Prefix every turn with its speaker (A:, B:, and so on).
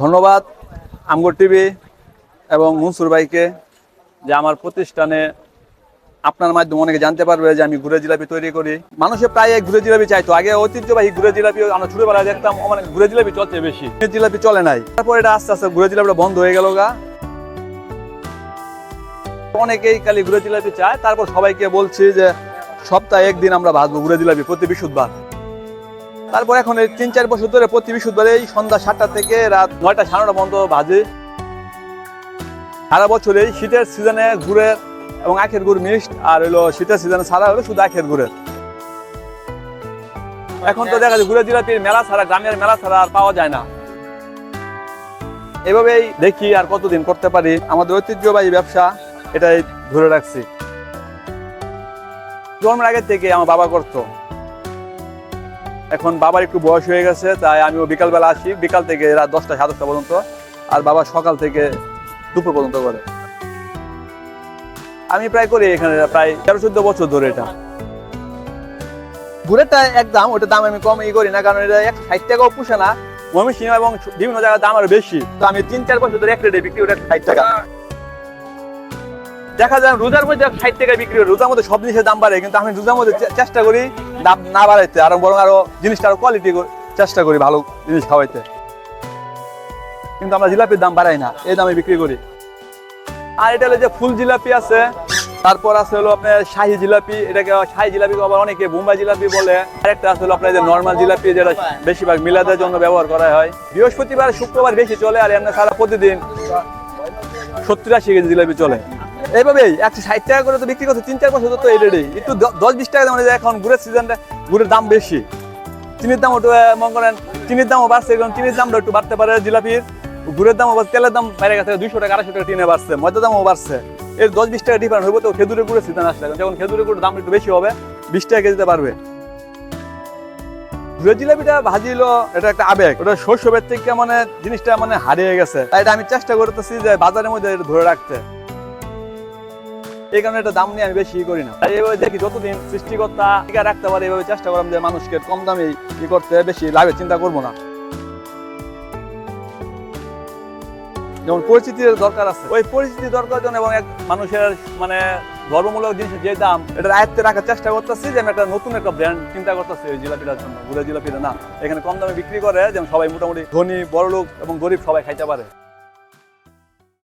A: ধন্যবাদ আমগর টিভি এবং মনসুর ভাইকে যে আমার প্রতিষ্ঠানে আপনার মাধ্যমে অনেকে জানতে পারবে যে আমি ঘুরে জিলাপি তৈরি করি। মানুষে প্রায় ঘুরে জিলাপি চাইতো। আগে ঐতিহ্যবাহী ঘুরে জিলাপি আমরা ছোটবেলায় দেখতাম মানে ঘুরে জিলাপি চলছে বেশি। জিলাপি চলে নাই। তারপর এটা আস্তে আস্তে ঘুরে জিলাপিটা বন্ধ হয়ে গেল গা। অনেকেই খালি ঘুরে জিলাপি চায়, তারপর সবাইকে বলছি যে সপ্তাহে একদিন আমরা ভাজবো ঘুরে জিলাপি প্রতি বৃহস্পতিবার। তারপর এখন এই তিন চার বছর ধরে প্রতি বৃহস্পতিবার এই সন্ধ্যা সাতটা থেকে রাত নয়টা সাড়ে পর্যন্ত ভাজি সারা বছর এই শীতের সিজনে গুড়ের এবং আখের গুড় মিক্সড আর হলো শীতের সিজনে সারা হলো শুধু আখের গুড়ের। এখন তো দেখা যায় ঘুরে জিলাপির মেলা ছাড়া, গ্রামের মেলা ছাড়া আর পাওয়া যায় না। এভাবেই দেখি আর কতদিন করতে পারি। আমাদের ঐতিহ্যবাহী ব্যবসা, এটাই ধরে রাখছি। জন্মের আগে থেকে আমার বাবা করতো। এখন বাবার একটু বয়স হয়ে গেছে তাই আমিও বিকালবেলা আসি। বিকাল থেকে রাত দশটা সাড়ে দশটা পর্যন্ত। আর বাবা সকাল থেকে দুপুর পর্যন্ত করে। আমি প্রায় করি এখানে প্রায় তেরো চোদ্দ বছর ধরে এটা। ঘুরেটা এক দাম ওটা দাম আমি কম ই করি না কারণ এটা এক ষাট টাকাও পুষে না। ময়মনসিংহ এবং বিভিন্ন জায়গার দাম আরও বেশি। তো আমি তিন চার বছর ধরে এক রেটে বিক্রি ওটা ষাট টাকা। দেখা যায় রোজার মধ্যে ষাট টাকা বিক্রি করি। রোজার মধ্যে সব জিনিসের দাম বাড়ে কিন্তু আমি রোজার মধ্যে চেষ্টা করি দাম না বাড়াইতে, আর বরং আরও জিনিসটা আরও কোয়ালিটি চেষ্টা করি ভালো জিনিস খাওয়াইতে। কিন্তু আমরা জিলাপির দাম বাড়াই না, এই দামে বিক্রি করি। আর এটা হলো যে ফুল জিলাপি আছে, তারপর আছে হলো আপনার শাহি জিলাপি, এটাকে শাহি জিলাপি আবার অনেকে বোম্বাই জিলাপি বলে। আরেকটা আছে হলো আপনার যে নর্মাল জিলাপি, যেটা বেশিরভাগ মিলাদের জন্য ব্যবহার করা হয়। বৃহস্পতিবার, শুক্রবার বেশি চলে আর এমনি সারা প্রতিদিন সত্তর আশি কেজি জিলাপি চলে। এইভাবেই একশো ষাট টাকা করে তো বিক্রি করছে তিন চার বছর তো এই রেডি একটু দশ বিশ টাকা মানে এখন গুড়ের সিজনটা গুড়ের দাম বেশি। চিনির দাম একটু মনে করেন চিনির দামও বাড়ছে এখন চিনির দামটা একটু বাড়তে পারে জিলাপির। গুড়ের দামও বাড়ছে, তেলের দাম বাইরে গেছে দুইশো টাকা আড়াইশো টাকা টিনে বাড়ছে ময়দার দামও বাড়ছে। এর দশ বিশ টাকা ডিফারেন্ট হইব তো খেজুরের গুড়ের সিজন আসলে। যখন খেজুরের গুড়ের দাম একটু বেশি হবে বিশ টাকা কেজিতে পারবে গুড়ের জিলাপিটা ভাজিলো এটা একটা আবেগ। ওটা শৈশবের থেকে মানে জিনিসটা মানে হারিয়ে গেছে। তাই এটা আমি চেষ্টা করতেছি যে বাজারের মধ্যে ধরে রাখতে। এই কারণে এটা দাম নিয়ে আমি বেশি করি না। তাই এভাবে দেখি যতদিন সৃষ্টিকর্তা টিকা রাখতে পারে, এভাবে চেষ্টা করলাম যে মানুষকে কম দামে কি করতে বেশি লাভের চিন্তা করব না। যেমন পরিচিতির দরকার আছে। ওই পরিচিতি দরকার জন্য এবং এক মানুষের মানে ধর্মমূলক জিনিস যে দাম এটা আয়ত্তে রাখার চেষ্টা করতেছি যে আমি একটা নতুন একটা ব্র্যান্ড চিন্তা করতেছি ওই জিলাপিটার জন্য। গুড়ে জিলাপিটা না। এখানে কম দামে বিক্রি করে যেমন সবাই মোটামুটি ধনী বড় লোক এবং গরিব সবাই খাইতে পারে।